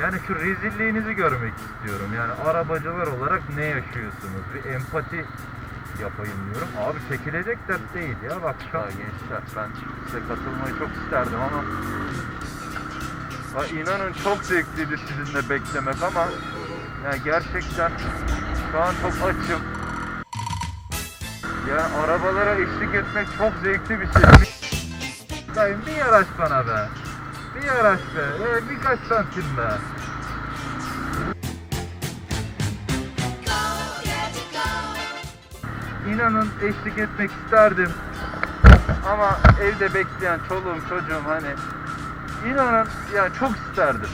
Yani şu rezilliğinizi görmek istiyorum. Yani arabacılar olarak ne yaşıyorsunuz? Bir empati yapayım diyorum. Abi çekilecek dert değil ya. Bak şu an gençler ben size katılmayı çok isterdim ama ya inanın çok zevkliydi sizinle beklemek ama ya gerçekten şu an çok açım. Ya arabalara eşlik etmek çok zevkli bir şey. Bir yaraş bana be. Bir yaraş be. Ee, birkaç santim be. İnanın eşlik etmek isterdim. Ama evde bekleyen çoluğum çocuğum hani inanın ya çok isterdim.